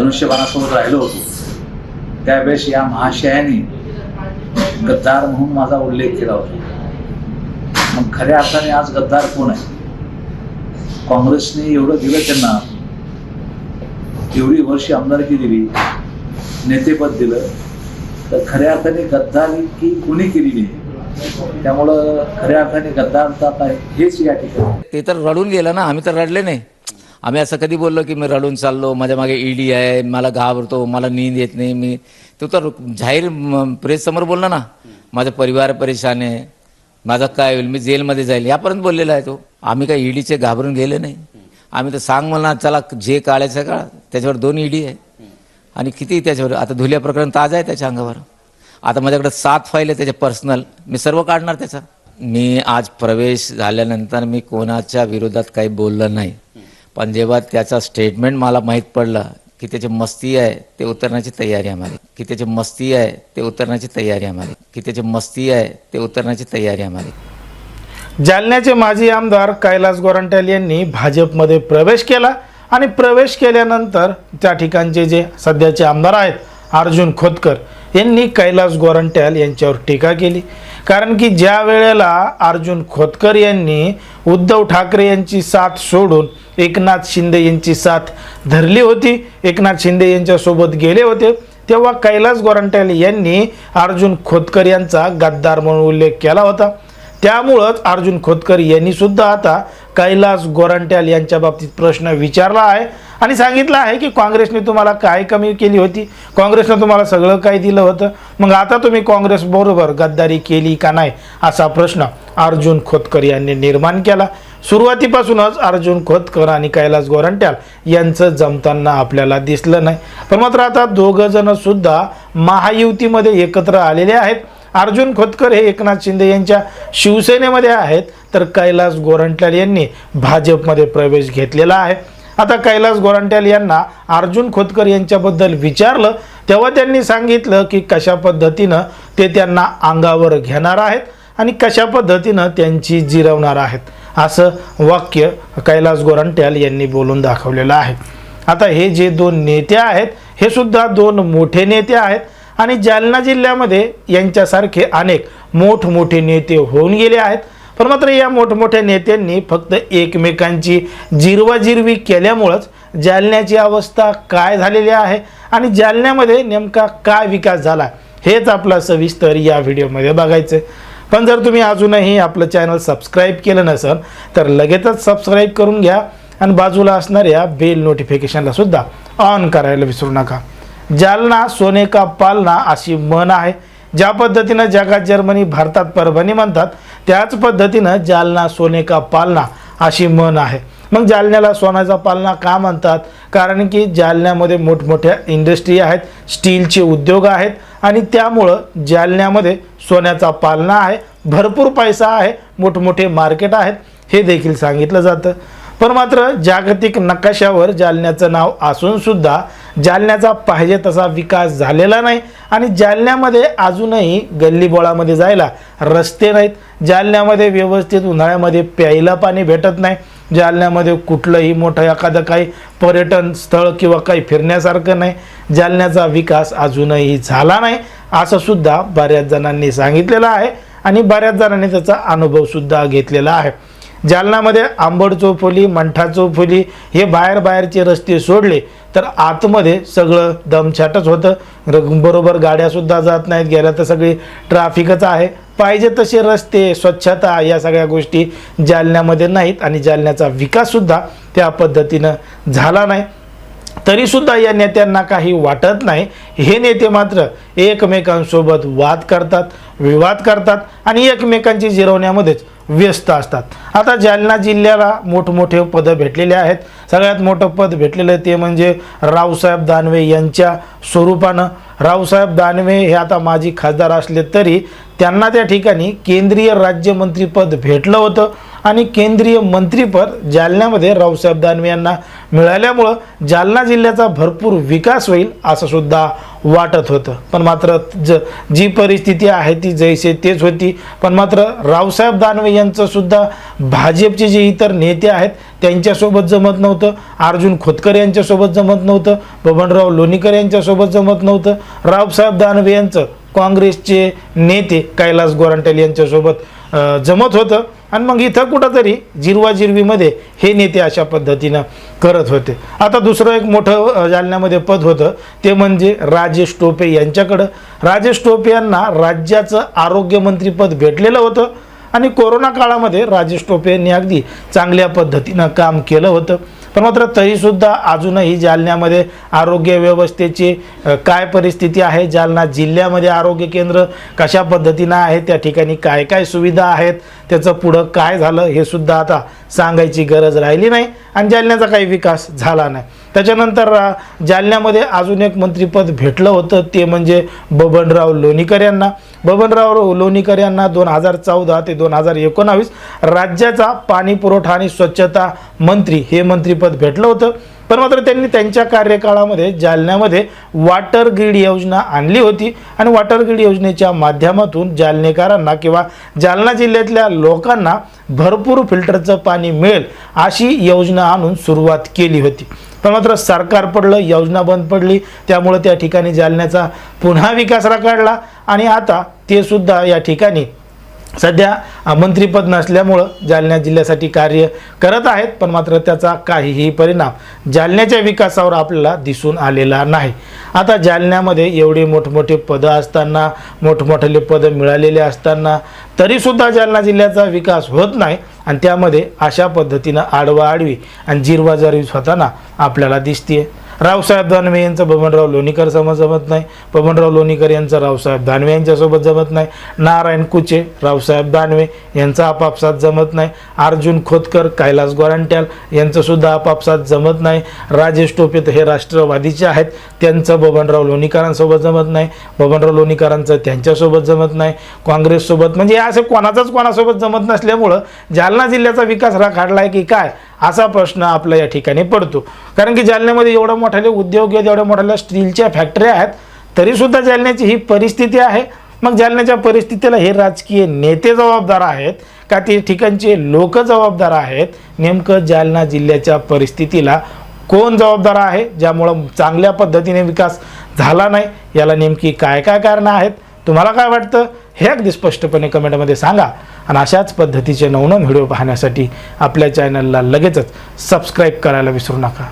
धनुष्यबाणासोबत राहिलो होतो. त्यावेळेस या महाशयाने गद्दार म्हणून माझा उल्लेख केला होता. मग खऱ्या अर्थाने आज गद्दार कोण आहे? काँग्रेसने एवढं दिलं त्यांना. एवढी वर्षी आमदारकी दिली नेतेपद दिलं. तर खऱ्या अर्थाने गद्दारी की कुणी केली नाही त्यामुळं खऱ्या अर्थाने गद्दार तर हेच या ठिकाणी. ते तर रडून गेलं ना आम्ही तर रडले नाही. आम्ही असं कधी बोललो की मी रडून चाललो माझ्या मागे ईडी आहे मला घाबरतो मला नींद येत नाही मी तो तर जाहीर प्रेस समोर बोलला ना माझा परिवार परेशान आहे माझं काय होईल मी जेलमध्ये जाईल यापर्यंत बोललेला आहे तो. आम्ही काही ईडीचे घाबरून गेले नाही. आम्ही तर सांग म्हणा चला जे काढायचं काळ त्याच्यावर दोन ईडी आहे. आणि किती त्याच्यावर आता धुल्या प्रकरण ताजं आहे त्याच्या अंगावर. आता माझ्याकडे सात फाईल आहे त्याचे पर्सनल मी सर्व काढणार त्याचा. मी आज प्रवेश झाल्यानंतर मी कोणाच्या विरोधात काही बोललं नाही. पण जेव्हा त्याचा स्टेटमेंट मला माहीत पडलं की त्याची मस्ती आहे ते उतरण्याची तयारी आम्हाला की त्याची मस्ती आहे ते उतरण्याची तयारी आम्हाला की त्याची मस्ती आहे ते उतरण्याची तयारी आम्हाला जालन्याचे माजी आमदार कैलास गोरंट्याल यांनी भाजपमध्ये प्रवेश केला आणि प्रवेश केल्यानंतर त्या ठिकाणचे जे सध्याचे आमदार आहेत अर्जुन खोतकर यांनी कैलास गोरंट्याल यांच्यावर टीका केली. कारण की ज्या वेळेला अर्जुन खोतकर यांनी उद्धव ठाकरे यांची साथ सोडून एकनाथ शिंदे यांची साथ धरली होती. एकनाथ शिंदे यांच्यासोबत गेले होते. तेव्हा कैलास गोरंट्याल यांनी अर्जुन खोतकर यांचा गद्दार म्हणून उल्लेख केला होता. त्यामुळंच अर्जुन खोतकर यांनी सुद्धा आता कैलास गोरंट्याल यांच्या बाबतीत प्रश्न विचारला आहे आणि सांगितलं आहे की काँग्रेसने तुम्हाला काय कमी केली होती? काँग्रेसनं तुम्हाला सगळं काय दिलं होतं? मग आता तुम्ही काँग्रेसबरोबर गद्दारी केली का नाही? असा प्रश्न अर्जुन खोतकर यांनी निर्माण केला. सुरुवातीपासूनच अर्जुन खोतकर आणि कैलास गोरंट्याल यांचं जमताना आपल्याला दिसलं नाही. पण मात्र आता दोघं जण सुद्धा महायुतीमध्ये एकत्र आलेले आहेत. अर्जुन खोतकर हे एकनाथ शिंदे यांच्या शिवसेनेमध्ये आहेत. तर कैलास गोरंट्याल यांनी भाजपमध्ये प्रवेश घेतलेला आहे. आता कैलास गोरंट्याल यांना अर्जुन खोतकर यांच्याबद्दल विचारलं तेव्हा त्यांनी सांगितलं की कशा पद्धतीनं ते त्यांना अंगावर घेणार आहेत आणि कशा पद्धतीनं त्यांची जिरवणार आहेत. असं वाक्य कैलास गोरंट्याल यांनी बोलून दाखवलेलं आहे आता हे जे दोन नेते आहेत हे सुद्धा दोन मोठे नेते आहेत आणि जालना जिल्ह्यामध्ये यांच्यासारखे अनेक मोठमोठे नेते होऊन गेले आहेत पण मात्र या मोठमोठ्या नेत्यांनी फक्त एकमेकांची जिरवाजिरवी केल्यामुळंच जालन्याची अवस्था काय झालेली आहे आणि जालन्यामध्ये नेमका काय विकास झाला हेच आपला सविस्तर या व्हिडिओमध्ये बघायचं आहे. पण जर तुम्ही अजूनही आपलं चॅनल सबस्क्राईब केलं नसेल तर लगेचच सबस्क्राईब करून घ्या आणि बाजूला असणाऱ्या बेल नोटिफिकेशनला सुद्धा ऑन करायला विसरू नका. जालना सोने का पालना अशी म्हण आहे. ज्या पद्धतीनं जगात जर्मनी भारतात परभणी म्हणतात त्याच पद्धतीनं जालना सोने का पालना अशी म्हण आहे. मग जालन्याला सोन्याचा पालना का म्हणतात? कारण की जालन्यामध्ये मोठमोठ्या इंडस्ट्री आहेत स्टीलचे उद्योग आहेत. आणि त्यामुळं जालन्यामध्ये सोन्याचा पालना आहे भरपूर पैसा आहे मोठमोठे मार्केट आहेत हे देखील सांगितलं जातं. पण मात्र जागतिक नकाशावर जालन्याचं नाव असूनसुद्धा जालन्याचा पाहिजे तसा विकास झालेला नाही आणि जालन्यामध्ये अजूनही गल्लीबोळामध्ये जायला रस्ते नाहीत. जालन्यामध्ये व्यवस्थित उन्हाळ्यामध्ये प्यायला पाणी भेटत नाही. जालन्यामध्ये कुठलंही मोठं एखादं काही पर्यटन स्थळ किंवा काही फिरण्यासारखं नाही. जालन्याचा विकास अजूनही झाला नाही असं सुद्धा बऱ्याच जणांनी सांगितलेलं आहे. आणि बऱ्याच जणांनी त्याचा अनुभवसुद्धा घेतलेला आहे. जालन्यामध्ये आंबड चौफुली मंठा चौफुली हे बाहेर बाहेरचे रस्ते सोडले तर आतमध्ये सगळं दमछाटच होतं. बरोबर गाड्यासुद्धा जात नाहीत. गेल्या तर सगळी ट्रॅफिकच आहे. पाहिजे तसे रस्ते स्वच्छता या सगळ्या गोष्टी जालन्यामध्ये नाहीत आणि जालन्याचा विकाससुद्धा त्या पद्धतीनं झाला नाही. तरीसुद्धा या नेत्यांना काही वाटत नाही. हे नेते मात्र एकमेकांसोबत वाद करतात विवाद करतात आणि एकमेकांची जिरवण्यामध्येच व्यस्त असतात. आता जालना जिल्ह्याला मोठमोठे पदं भेटलेले आहेत. सगळ्यात मोठं पद भेटलेलं ते म्हणजे रावसाहेब दानवे यांच्या स्वरूपानं. रावसाहेब दानवे हे आता माजी खासदार असले तरी त्यांना त्या ठिकाणी केंद्रीय राज्यमंत्रीपद भेटलं होतं. आणि केंद्रीय मंत्रीपद जालन्यामध्ये रावसाहेब दानवे यांना मिळाल्यामुळं जालना जिल्ह्याचा भरपूर विकास होईल असं सुद्धा वाटत होतं. पण मात्र ज जी परिस्थिती आहे ती जैसे तेच होती. पण मात्र रावसाहेब दानवे यांचंसुद्धा भाजपचे जे इतर नेते आहेत त्यांच्यासोबत जमत नव्हतं. अर्जुन खोतकर यांच्यासोबत जमत नव्हतं. बबनराव लोणीकर यांच्यासोबत जमत नव्हतं. रावसाहेब दानवे यांचं काँग्रेसचे नेते कैलास गोरंट्याल यांच्यासोबत जमत होतं. आणि मग इथं कुठंतरी जिरवाजिरवीमध्ये हे नेते अशा पद्धतीनं करत होते. आता दुसरं एक मोठं जालन्यामध्ये पद होतं ते म्हणजे राजेश टोपे यांच्याकडं. राजेश टोपे यांना राज्याचं आरोग्यमंत्रीपद भेटलेलं होतं आणि कोरोना काळामध्ये राजेश टोपे यांनी अगदी चांगल्या पद्धतीनं काम केलं होतं. पण मात्र तरीसुद्धा अजूनही जालन्यामध्ये आरोग्य व्यवस्थेची काय परिस्थिती आहे? जालना जिल्ह्यामध्ये आरोग्य केंद्र कशा पद्धतीनं आहे? त्या ठिकाणी काय काय सुविधा आहेत? त्याचं पुढं काय झालं? हे सुद्धा आता सांगायची गरज राहिली नाही आणि जालन्याचा काही विकास झाला नाही. त्याच्यानंतर जालन्यामध्ये अजून एक मंत्रिपद भेटलं होतं ते म्हणजे बबनराव लोणीकर यांना. बबनराव लोणीकर यांना दोन हजार चौदा ते दोन हजार एकोणावीस राज्याचा पाणी पुरवठा आणि स्वच्छता मंत्री हे मंत्रिपद भेटलं होतं. पण मात्र त्यांनी त्यांच्या कार्यकाळामध्ये जालन्यामध्ये वॉटर ग्रीड योजना आणली होती आणि वॉटर ग्रीड योजनेच्या माध्यमातून जालनेकरांना किंवा जालना जिल्ह्यातल्या लोकांना भरपूर फिल्टरचं पाणी मिळेल अशी योजना आणून सुरुवात केली होती. पण मात्र सरकार पडलं योजना बंद पडली त्यामुळं त्या ठिकाणी जालन्याचा पुन्हा विकास राखाडला आणि आता ते सुद्धा या ठिकाणी सध्या मंत्रीपद नसल्यामुळं जालना जिल्ह्यासाठी कार्य करत आहेत पण मात्र त्याचा काहीही परिणाम जालन्याच्या विकासावर आपल्याला दिसून आलेला नाही. आता जालन्यामध्ये एवढे मोठमोठे पदं असताना मोठमोठले पदं मिळालेले असताना तरीसुद्धा जालना जिल्ह्याचा विकास होत नाही. आणि त्यामध्ये अशा पद्धतीनं आडवा आडवी आणि जिरवा जारवी स्वतःना आपल्याला दिसते रावसाहेब दानवे यांचं बबनराव लोणीकर समज जमत नाही. बबनराव लोणीकर यांचं रावसाहेब दानवे यांच्यासोबत जमत नाही. नारायण कुचे रावसाहेब दानवे यांचा आपापसात जमत नाही. अर्जुन खोतकर कैलास गोरांट्याल यांचंसुद्धा आपापसात जमत नाही. राजेश टोपे तर हे राष्ट्रवादीचे आहेत. त्यांचं बबनराव लोणीकरांसोबत जमत नाही. बबनराव लोणीकरांचं त्यांच्यासोबत जमत नाही. काँग्रेससोबत म्हणजे असं कोणाचाच कोणासोबत जमत नसल्यामुळं जालना जिल्ह्याचा विकास राखाडला आहे की काय? असा प्रश्न आपला या ठिकाणी पडतो. कारण की जालन्यामध्ये एवढ्या मोठाले उद्योग आहेत एवढ्या मोठ्या स्टीलच्या फॅक्टऱ्या आहेत तरीसुद्धा जालन्याची ही परिस्थिती आहे. मग जालन्याच्या परिस्थितीला हे राजकीय नेते जबाबदार आहेत का ते ठिकाणचे लोक जबाबदार आहेत? नेमकं जालना जिल्ह्याच्या परिस्थितीला कोण जबाबदार आहे? ज्यामुळं चांगल्या पद्धतीने विकास झाला नाही याला नेमकी काय काय कारणं आहेत? तुम्हाला काय वाटतं? हे अगदी स्पष्टपणे कमेंटमध्ये सांगा. आणि अशाच पद्धतीचे नवनवीन व्हिडिओ पाहण्यासाठी आपल्या चॅनलला लगेचच सबस्क्राईब करायला विसरू नका.